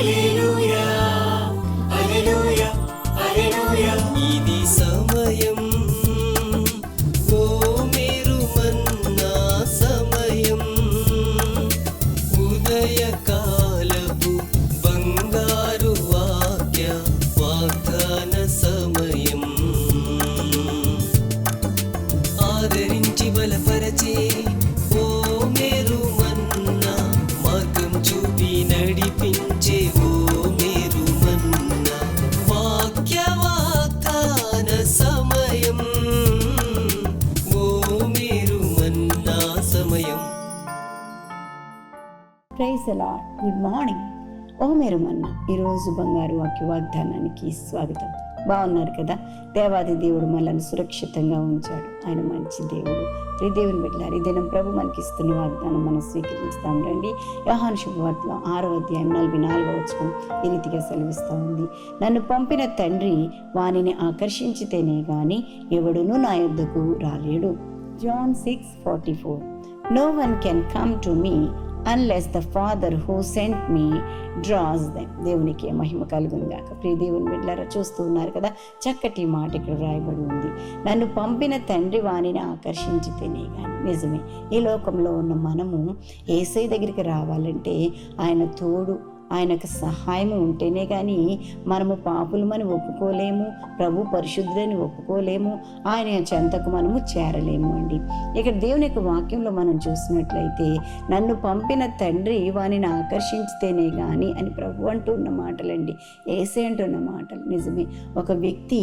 一路。ప్రైజ్ good morning ఓ మీరు మన్న ఈరోజు బంగారు వాక్య వాగ్దానానికి స్వాగతం. బాగున్నారు కదా? దేవాది దేవుడు మనల్ని సురక్షితంగా ఉంచాడు. ఆయన మంచి దేవుడు. ప్రియ దేవుని బిడ్డలారు ఈ దినం ప్రభు మనకి ఇస్తున్న వాగ్దానం మనం స్వీకరిస్తాం. రండి. యోహాను శుభవార్తలో ఆరో అధ్యాయం నలభై నాలుగో వచ్చిన ఈ రీతిగా సెలవిస్తూ ఉంది. నన్ను పంపిన తండ్రి వానిని ఆకర్షించితేనే గాని ఎవడునూ నా యొద్దకు రాలేడు. John six forty four. No one can come to me unless the father who sent me draws them దేవునికి మహిమ కలుగుంది గాక. ప్రియ దేవుని బిడ్డలారా చూస్తూ ఉన్నారు కదా చక్కటి మాట ఇక్కడ రాయబడి ఉంది. నన్ను పంపిన తండ్రి వాణిని ఆకర్షించితేనే కానీ నిజమే ఈ లోకంలో ఉన్న మనము ఏసై దగ్గరికి రావాలంటే ఆయన తోడు ఆయనకు సహాయం ఉంటేనే కానీ మనము పాపులమని ఒప్పుకోలేము ప్రభు పరిశుద్ధులని ఒప్పుకోలేము ఆయన చెంతకు మనము చేరలేము అండి. ఇక్కడ దేవుని యొక్క వాక్యంలో మనం చూసినట్లయితే నన్ను పంపిన తండ్రి వానిని ఆకర్షించితేనే కానీ అని ప్రభు అంటున్న మాటలండి. ఏసే అంటున్న మాటలు నిజమే. ఒక వ్యక్తి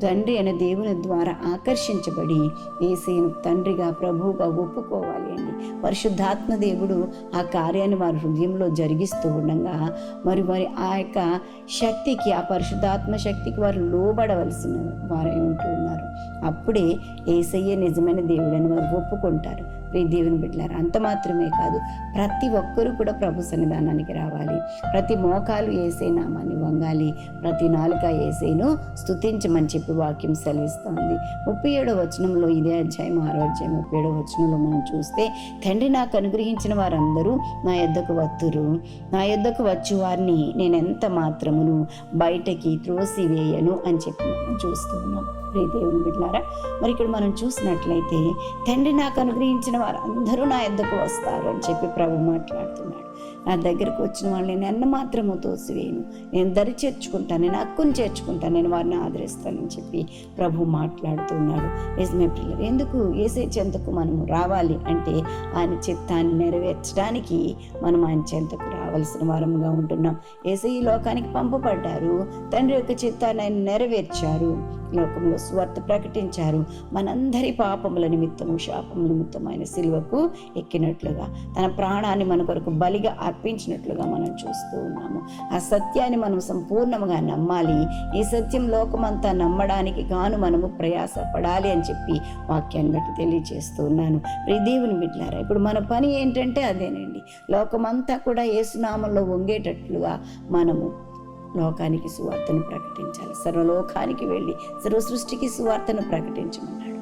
తండ్రి అనే దేవుని ద్వారా ఆకర్షించబడి ఏసైను తండ్రిగా ప్రభువుగా ఒప్పుకోవాలి అండి. పరిశుద్ధాత్మ దేవుడు ఆ కార్యాన్ని వారి హృదయంలో జరిగిస్తూ ఉండగా మరి మరి ఆ యొక్క శక్తికి ఆ పరిశుద్ధాత్మ శక్తికి వారు లోబడవలసిన వారై ఉంటూ ఉన్నారు. అప్పుడే ఏసయ్య నిజమైన దేవుడని వారు ఒప్పుకుంటారు. ప్రియ దేవుని బిడ్డలారు అంత మాత్రమే కాదు ప్రతి ఒక్కరూ కూడా ప్రభు సన్నిధానానికి రావాలి. ప్రతి మోకాలు ఏసే నామాన్ని వంగాలి. ప్రతి నాలుక ఏసేను స్తుతించమని చెప్పి వాక్యం సెలవిస్తోంది. ముప్పై ఏడో వచనంలో ఇదే అధ్యాయం ఆరో అధ్యాయం ముప్పై ఏడో వచనంలో మనం చూస్తే తండ్రి నాకు అనుగ్రహించిన వారందరూ నా యొద్దకు వత్తురు. నా యొద్దకు వచ్చు వారిని నేను ఎంత మాత్రమును బయటకి త్రోసివేయను అని చెప్పి మనం చూస్తూ ఉన్నాం. దేవుని బిడ్డారా మరి ఇక్కడ మనం చూసినట్లయితే తండ్రి నాకు అనుగ్రహించిన వారు అందరూ నా ఎద్దకు వస్తారు అని చెప్పి ప్రభు మాట్లాడుతున్నాడు. నా దగ్గరకు వచ్చిన వాళ్ళని నేను అన్న మాత్రము తోసివేయను. నేను దరి చేర్చుకుంటాను నేను హక్కును చేర్చుకుంటాను నేను వారిని ఆదరిస్తానని చెప్పి ప్రభు మాట్లాడుతున్నాడు. నిజమే పిల్లలు ఎందుకు ఏసే చెంతకు మనము రావాలి అంటే ఆయన చిత్తాన్ని నెరవేర్చడానికి మనం ఆయన చెంతకు రావాల్సిన వారముగా ఉంటున్నాం. ఏసే ఈ లోకానికి పంపబడ్డారు తండ్రి యొక్క చిత్తాన్ని ఆయన నెరవేర్చారు. లోకంలో స్వార్థ ప్రకటించారు. మనందరి పాపముల నిమిత్తము శాపముల నిమిత్తం ఆయన సిలువకు ఎక్కినట్లుగా తన ప్రాణాన్ని మన కొరకు బలిగా అర్పించినట్లుగా మనం చూస్తూ ఉన్నాము. ఆ సత్యాన్ని మనం సంపూర్ణంగా నమ్మాలి. ఈ సత్యం లోకమంతా నమ్మడానికి గాను మనము ప్రయాసపడాలి అని చెప్పి వాక్యాన్ని బట్టి తెలియజేస్తూ ఉన్నాను. దేవుని బిడ్డారా ఇప్పుడు మన పని ఏంటంటే అదేనండి. లోకమంతా కూడా ఏసునామంలో వంగేటట్లుగా మనము లోకానికి సువార్తను ప్రకటించాలి. సర్వలోకానికి వెళ్ళి సర్వ సృష్టికి సువార్తను ప్రకటించమన్నాడు.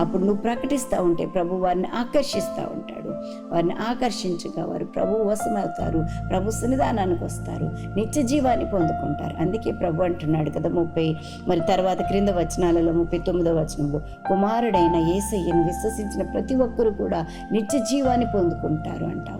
అప్పుడు నువ్వు ప్రకటిస్తూ ఉంటే ప్రభు వారిని ఆకర్షిస్తూ ఉంటాడు. వారిని ఆకర్షించగా వారు ప్రభు వశమవుతారు ప్రభు సన్నిధానానికి వస్తారు నిత్య జీవాన్ని పొందుకుంటారు. అందుకే ప్రభు అంటున్నాడు కదా ముప్పై మరి తర్వాత క్రింద వచనాలలో ముప్పై తొమ్మిదో వచనంలో కుమారుడైన ఏసయ్యను విశ్వసించిన ప్రతి ఒక్కరు కూడా నిత్య జీవాన్ని పొందుకుంటారు అంటా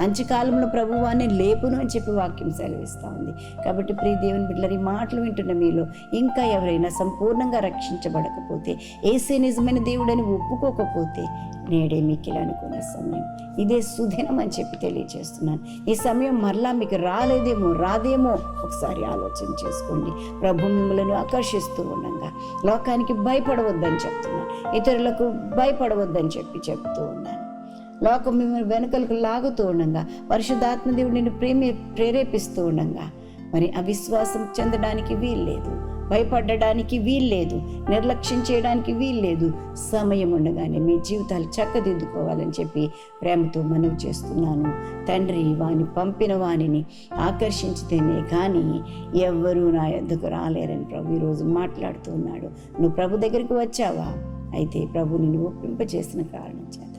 ఉన్నాడు ప్రభువాన్ని లేపును అని చెప్పి వాక్యం సెలవిస్తూ ఉంది. కాబట్టి ప్రియ దేవుని బిడ్డలని మాటలు వింటున్న మీలో ఇంకా ఎవరైనా సంపూర్ణంగా రక్షించబడకపోతే ఏసే నిజమైన దేవుడని ఒప్పుకోకపోతే నేడే మీకు అనుకున్న సమయం. ఇదే సుదినం అని చెప్పి తెలియజేస్తున్నాను. ఈ సమయం మరలా మీకు రాలేదేమో రాదేమో ఒకసారి ఆలోచన చేసుకోండి. ప్రభు మిమ్మల్ని ఆకర్షిస్తూ ఉండగా. లోకానికి భయపడవద్దని చెప్తున్నాను. ఇతరులకు భయపడవద్దని చెప్పి చెప్తూ ఉన్నాను. లోకం మిమ్మల్ని వెనుకలకు లాగుతూ ఉండగా. పరిశుద్ధాత్మ దేవుడు నిన్ను ప్రేరేపిస్తూ ఉండగా. మరి అవిశ్వాసం చెందడానికి వీల్లేదు. భయపడడానికి వీల్లేదు. నిర్లక్ష్యం చేయడానికి వీల్లేదు. సమయం ఉండగానే మీ జీవితాలు చక్కదిద్దుకోవాలని చెప్పి ప్రేమతో మనవి చేస్తున్నాను. తండ్రి వాని పంపిన వానిని ఆకర్షించితేనే కానీ ఎవ్వరూ నా ఎద్దకు రాలేరని ప్రభు ఈరోజు మాట్లాడుతూ ఉన్నాడు. నువ్వు ప్రభు దగ్గరికి వచ్చావా? అయితే ప్రభు నిన్ను ఒప్పింపచేసిన కారణం చేత.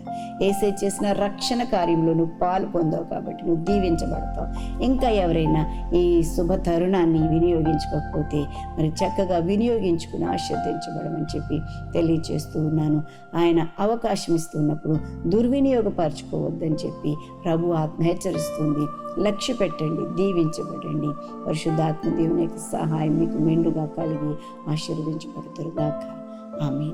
ఏసే చేసిన రక్షణ కార్యంలో నువ్వు పాలు పొందావు కాబట్టి నువ్వు దీవించబడతావు. ఇంకా ఎవరైనా ఈ శుభ తరుణాన్ని వినియోగించుకోకపోతే మరి చక్కగా వినియోగించుకుని ఆశీర్దించబడమని చెప్పి తెలియచేస్తూ ఉన్నాను. ఆయన అవకాశం ఇస్తున్నప్పుడు దుర్వినియోగపరచుకోవద్దని చెప్పి ప్రభు ఆత్మ హెచ్చరిస్తుంది లక్ష్య పెట్టండి దీవించబడండి. పరిశుద్ధాత్మ దేవుని యొక్క సహాయం మీకు మెండుగా కలిగి ఆశీర్వదించబడతారు గాక ఆమె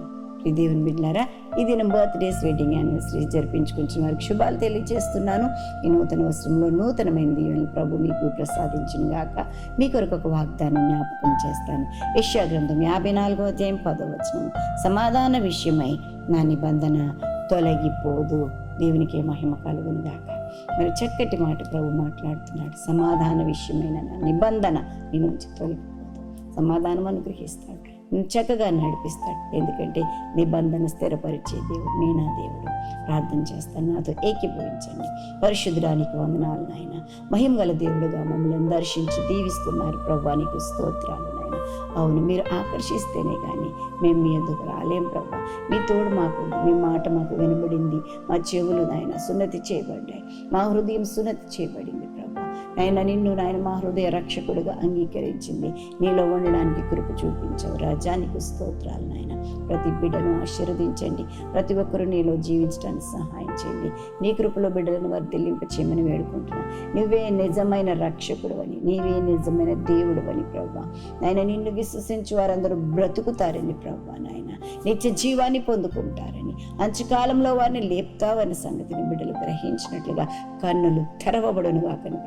ఈ దేవుని బిడ్డారా ఈ దినం బర్త్డేస్ వెడ్డింగ్ యానివర్సరీ జరిపించుకుంటున్న వారికి శుభాలు తెలియజేస్తున్నాను. ఈ నూతన వస్త్రంలో నూతనమైన దీవెనలు ప్రభు మీకు ప్రసాదించిన గాక మీ కొరకు ఒక వాగ్దానం జ్ఞాపకం చేస్తాను. యశ్యా గ్రంథం యాభై నాలుగో అధ్యాయం పదవచనం సమాధాన విషయమై నా నిబంధన తొలగిపోదు. దేవునికి మహిమ కలుగును గాక మరి చక్కటి మాట ప్రభు మాట్లాడుతున్నాడు. సమాధాన విషయమైన నా నిబంధన నేను నుంచి తొలగిపోదు. సమాధానం అనుగ్రహిస్తాడు. చక్కగా నడిపిస్తాడు. ఎందుకంటే నిబంధన స్థిరపరిచే దేవుడు నీ నా దేవుడు. ప్రార్థన చేస్తాను నాతో ఏకీభవించండి. పరిశుద్ధానికి వందనాలు నాయన. మహిమగల దేవుడుగా మమ్మల్ని దర్శించి దీవిస్తున్నారు. ప్రభానికి స్తోత్రాలు నాయన. అవును మీరు ఆకర్షిస్తేనే కానీ మేము మీ ఎందుకు రాలేం ప్రభా. మీ తోడు మాకు మీ మాట మాకు వినబడింది. మా చెవులు నాయన సున్నతి చేయబడ్డాయి. మా హృదయం సున్నతి చేయబడింది. ఆయన నిన్ను నాయన మా హృదయ రక్షకుడుగా అంగీకరించింది. నీలో ఉండడానికి కృప చూపించవు. రాజానికి స్తోత్రాలు నాయన. ప్రతి బిడ్డను ఆశీర్వదించండి. ప్రతి ఒక్కరూ నీలో జీవించడానికి సహాయం చేయండి. నీ కృపలో బిడ్డలను వర్ధిల్లింప చేయమని వేడుకుంటున్నా. నువ్వే నిజమైన రక్షకుడు అని నీవే నిజమైన దేవుడు అని ప్రభా నాయన నిన్ను విశ్వసించి వారందరూ బ్రతుకుతారని ప్రభా నాయన. నిత్య జీవాన్ని పొందుకుంటారని అంచుకాలంలో వారిని లేపుతావన్న సంగతిని బిడ్డలు గ్రహించినట్లుగా కన్నులు తెరవబడును కాకని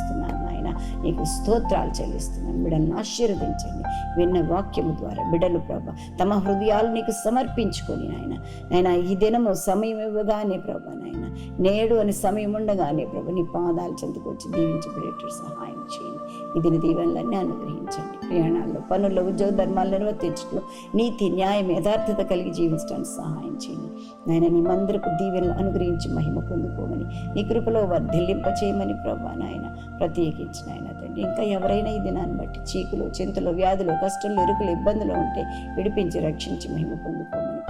చెల్లిస్తున్నాను నాయన. నీకు స్తోత్రాలు చెల్లిస్తున్నాను. బిడ్డలను ఆశీర్వదించండి. విన్న వాక్యము ద్వారా బిడ్డలు ప్రభా తమ హృదయాలు నీకు సమర్పించుకొని నాయన. నాయన ఈ దినము సమయం ఇవ్వగానే ప్రభా నాయన. నేడు అని సమయం ఉండగానే ప్రభు నీ పాదాలు చెందుకొచ్చి దీవించబడేటట్టు సహాయం చేయండి. దిన దీవెనలన్నీ అనుగ్రహించండి. ప్రయాణాల్లో పనుల్లో ఉద్యోగ ధర్మాలు నిర్వర్తించడంలో నీతి న్యాయం యథార్థత కలిగి జీవించడానికి సహాయం చేయండి. నాయన మీ మందిరపు దీవెనలు అనుగ్రహించి మహిమ పొందుకోమని నీ కృపలో వర్ధిల్లింప చేయమని ప్రభా నాయన ప్రత్యేకించిన ఆయన తండ్రి. ఇంకా ఎవరైనా ఈ దినాన్ని బట్టి చీకులు చింతలు వ్యాధులు కష్టాలు ఇరుకులు ఇబ్బందులు ఉంటే విడిపించి రక్షించి మహిమ పొందుకోమని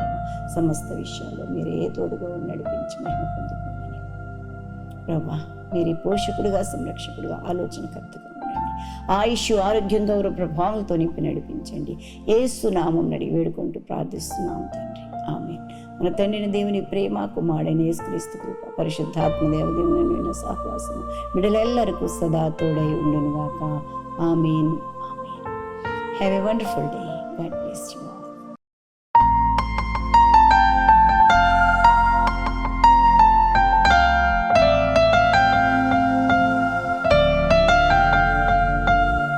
సమస్త విషయాల్లో మీరే తోడుగా నడిపించి మహిమ పొందుకోమని. ప్రభా మీరు పోషకుడుగా సంరక్షకుడుగా ఆలోచనకర్తగా ఆయుష్ ఆరోగ్యం గౌరవ ప్రభావంతో నింపి నడిపించండి. ఏసు నామం నడి వేడుకుంటూ ప్రార్థిస్తున్నాం తండ్రి. ఆమె మన తండ్రిని దేవుని ప్రేమ కుమారుడైన యేసుక్రీస్తు కృప పరిశుద్ధాత్మ దేవదేవుని సహవాసము బిడ్డలెల్లరికూ సదా తోడై ఉండునుగాక. ఆమెన్. Amen. Have a wonderful day God bless you